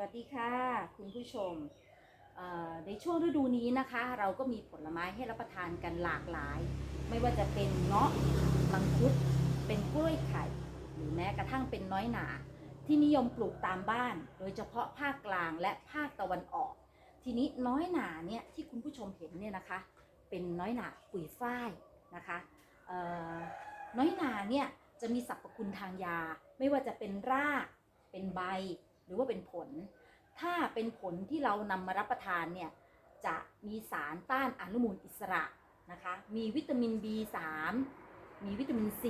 วัสดีค่ะคุณผู้ชมในช่วงฤดูนี้นะคะ เราก็มีผลไม้ให้รับประทานกันหลากหลาย ไม่ว่าจะเป็นเงาะมังคุดเป็นกล้วยไข่ หรือแม้กระทั่งเป็นน้อยหนา ที่นิยมปลูกตามบ้าน โดยเฉพาะภาคกลางและภาคตะวันออก ทีนี้น้อยหนาเนี่ยที่คุณผู้ชมเห็นเนี่ยนะคะ เป็นน้อยหนาปุยฝ้ายนะคะน้อยหนาเนี่ยจะมีสรรพคุณทางยา ไม่ว่าจะเป็นรากเป็นใบหรือว่าเป็นผล ถ้าเป็นผลที่เรานำมารับประทานเนี่ยจะมีสารต้านอนุมูลอิสระนะคะ มีวิตามิน B3 มีวิตามิน C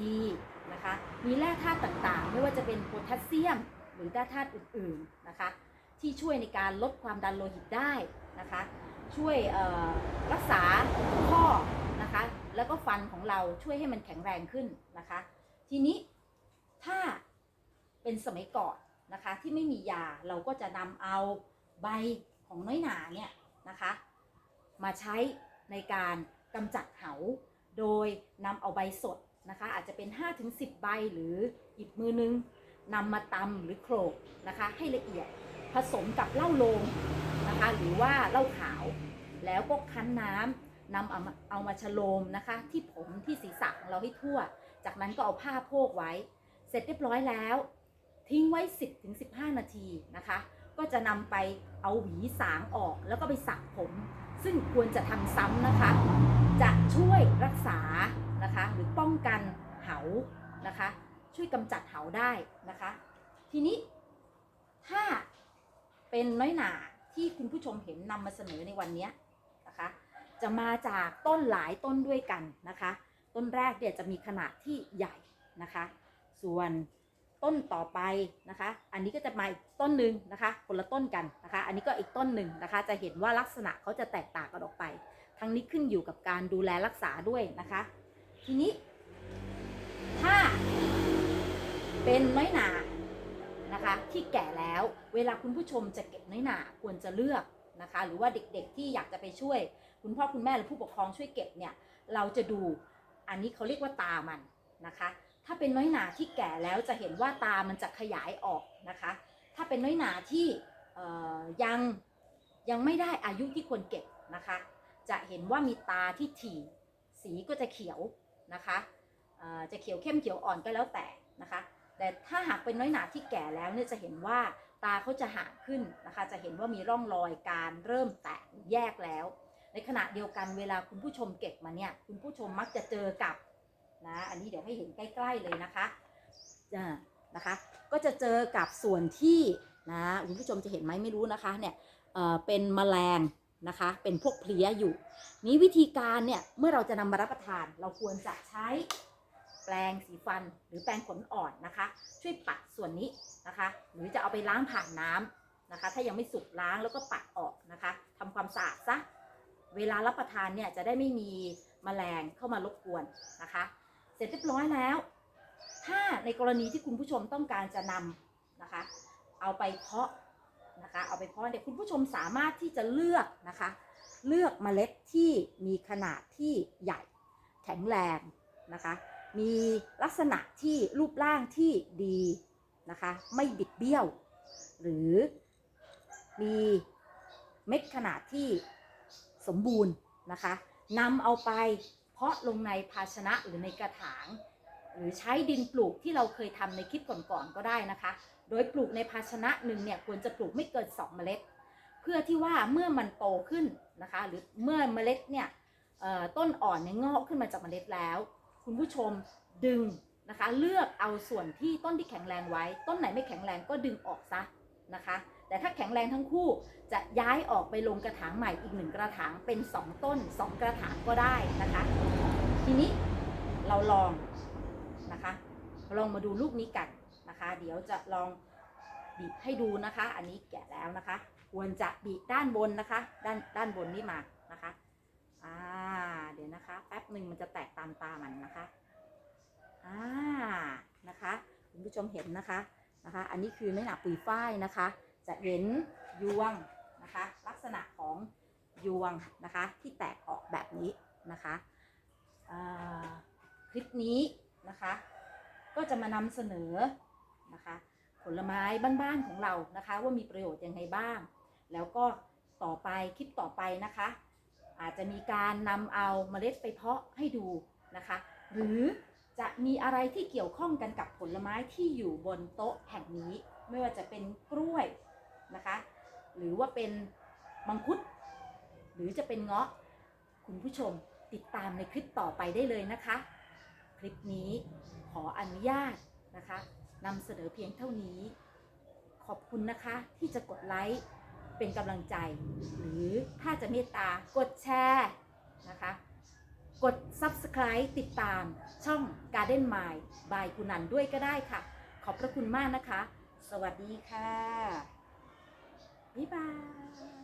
นะคะ มีแร่ธาตุต่างๆ ไม่ว่าจะเป็นโพแทสเซียม หรือแร่ธาตุอื่นๆนะคะ ที่ช่วยในการลดความดันโลหิตได้นะคะ ช่วยรักษาข้อนะคะ แล้วก็ฟันของเราช่วยให้มันแข็งแรงขึ้นนะคะ ทีนี้ถ้าเป็นสมัยก่อน นะคะ ที่ไม่มียาเราก็จะนำเอาใบของน้อยหนาเนี่ยนะคะ มาใช้ในการกำจัดเหา โดยนำเอาใบสดนะคะ อาจจะเป็น 5-10 ใบหรืออีกมือนึงนำมาตำหรือโขลกนะคะ ให้ละเอียดผสมกับเหล้าโลงนะคะ หรือว่าเหล้าขาว แล้วก็คั้นน้ำนำเอามาเอามาชโลมนะคะ ที่ผมที่ศีรษะของเราให้ทั่ว จากนั้นก็เอาผ้าโพกไว้ เสร็จเรียบร้อยแล้ว ทิ้งไว้ 10-15 นาทีนะคะ ก็จะนำไปเอาหวีสางออกแล้วก็ไปสระผม ซึ่งควรจะทำซ้ำนะคะ จะช่วยรักษานะคะ หรือป้องกันเหานะคะ ช่วยกำจัดเหาได้นะคะ ทีนี้ถ้าเป็นน้อยหนาที่คุณผู้ชมเห็นนำมาเสนอในวันนี้นะคะ จะมาจากต้นหลายต้นด้วยกันนะคะ ต้นแรกเนี่ยจะมีขนาดที่ใหญ่นะคะ ส่วน ต้นต่อไปนะคะ อันนี้ก็จะมาอีกต้นหนึ่งนะคะคนละต้นกันนะคะ อันนี้ก็อีกต้นหนึ่งนะคะ จะเห็นว่าลักษณะเขาจะแตกต่างกันออกไป ทั้งนี้ขึ้นอยู่กับการดูแลรักษาด้วยนะคะ ทีนี้ถ้าเป็นน้อยหนานะคะ ที่แก่แล้วเวลาคุณผู้ชมจะเก็บน้อยหนาควรจะเลือกนะคะ หรือว่าเด็กๆที่อยากจะไปช่วย คุณพ่อคุณแม่หรือผู้ปกครองช่วยเก็บเนี่ยเราจะดูอันนี้เขาเรียกว่าตามันนะคะ ถ้าเป็นน้อยหนาที่แก่แล้วจะเห็นว่าตามันจะขยายออกนะคะ ถ้าเป็นน้อยหนาที่ยังยังไม่ได้อายุที่ควรเก็บนะคะ จะเห็นว่ามีตาที่ถี่สีก็จะเขียวนะคะจะเขียวเข้มเขียวอ่อนก็แล้วแต่นะคะ แต่ถ้าหากเป็นน้อยหนาที่แก่แล้วเนี่ยจะเห็นว่าตาเขาจะห่างขึ้นนะคะ จะเห็นว่ามีร่องรอยการเริ่มแตกแยกแล้ว ในขณะเดียวกันเวลาคุณผู้ชมเก็บมาเนี่ยคุณผู้ชมมักจะเจอกับ นะอันนี้เดี๋ยวให้เห็นใกล้ ๆเลยนะคะอ่านะคะ ก็จะเจอกับส่วนที่นะคุณผู้ชมจะเห็นไหมไม่รู้นะคะเนี่ยเอ่อเป็นแมลงนะคะ เป็นพวกเพลี้ยอยู่ นี้วิธีการเนี่ยเมื่อเราจะนำมารับประทาน เราควรจะใช้แปรงสีฟันหรือแปรงขนอ่อนนะคะ ช่วยปัดส่วนนี้นะคะ หรือจะเอาไปล้างผ่านน้ำนะคะ ถ้ายังไม่สุกล้างแล้วก็ปัดออกนะคะทำความสะอาดซะเวลารับประทานเนี่ยจะได้ไม่มีแมลงเข้ามารบกวนนะคะ สร็จเรียบร้อยแล้ว ถ้าในกรณีที่คุณผู้ชมต้องการจะนำนะคะ เอาไปเพาะนะคะเอาไปเพาะเนี่ยคุณผู้ชมสามารถที่จะเลือกนะคะ เลือกเมล็ดที่มีขนาดที่ใหญ่ แข็งแรงนะคะ มีลักษณะที่รูปร่างที่ดีนะคะ ไม่บิดเบี้ยว หรือมีเม็ดขนาดที่สมบูรณ์นะคะนำเอาไป เพาะลงในภาชนะหรือในกระถาง หรือใช้ดินปลูกที่เราเคยทำในคลิปก่อนๆก็ได้นะคะ โดยปลูกในภาชนะหนึ่งเนี่ยควรจะปลูกไม่เกิน 2 เมล็ด เพื่อที่ว่าเมื่อมันโตขึ้นนะคะ หรือเมื่อเมล็ดเนี่ยต้นอ่อนเนี่ยงอกขึ้นมาจากเมล็ดแล้ว คุณผู้ชมดึงนะคะ เลือกเอาส่วนที่ต้นที่แข็งแรงไว้ ต้นไหนไม่แข็งแรงก็ดึงออกซะนะคะ แต่ถ้าแข็งแรงทั้งคู่จะย้ายออกไปลงกระถางใหม่อีกหนึ่งกระถางเป็น 2 ต้น 2 กระถางก็ได้นะคะ ทีนี้เราลองนะคะ ลองมาดูลูกนี้กันนะคะ เดี๋ยวจะลองบีบให้ดูนะคะ อันนี้แกะแล้วนะคะ ควรจะบีบด้านบนนะคะ ด้านด้านบนนี่มานะคะอ่าเดี๋ยวนะคะแป๊บหนึ่งมันจะแตกตามตามันนะคะอ่านะคะคุณผู้ชมเห็นนะคะนะคะ อันนี้คือเนื้อหนาปุยฝ้ายนะคะ จะเห็นยวงนะคะ ลักษณะของยวงนะคะที่แตกออกแบบนี้นะคะคลิปนี้นะคะ ก็จะมานำเสนอนะคะผลไม้บ้านๆของเรานะคะ ว่ามีประโยชน์ยังไงบ้าง แล้วก็ต่อไปคลิปต่อไปนะคะ อาจจะมีการนำเอาเมล็ดไปเพาะให้ดูนะคะ หรือจะมีอะไรที่เกี่ยวข้องกันกับผลไม้ที่อยู่บนโต๊ะแห่งนี้ ไม่ว่าจะเป็นกล้วย นะคะ หรือว่าเป็นมังคุด หรือจะเป็นเงาะ คุณผู้ชมติดตามในคลิปต่อไปได้เลยนะคะ คลิปนี้ขออนุญาตนะคะนำเสนอเพียงเท่านี้ ขอบคุณนะคะที่จะกดไลค์เป็นกำลังใจ หรือถ้าจะเมตตากดแชร์นะคะ กด Subscribe ติดตามช่อง Garden Mind by คุณนันด้วยก็ได้ค่ะ ขอบพระคุณมากนะคะ สวัสดีค่ะ บ๊ายบาย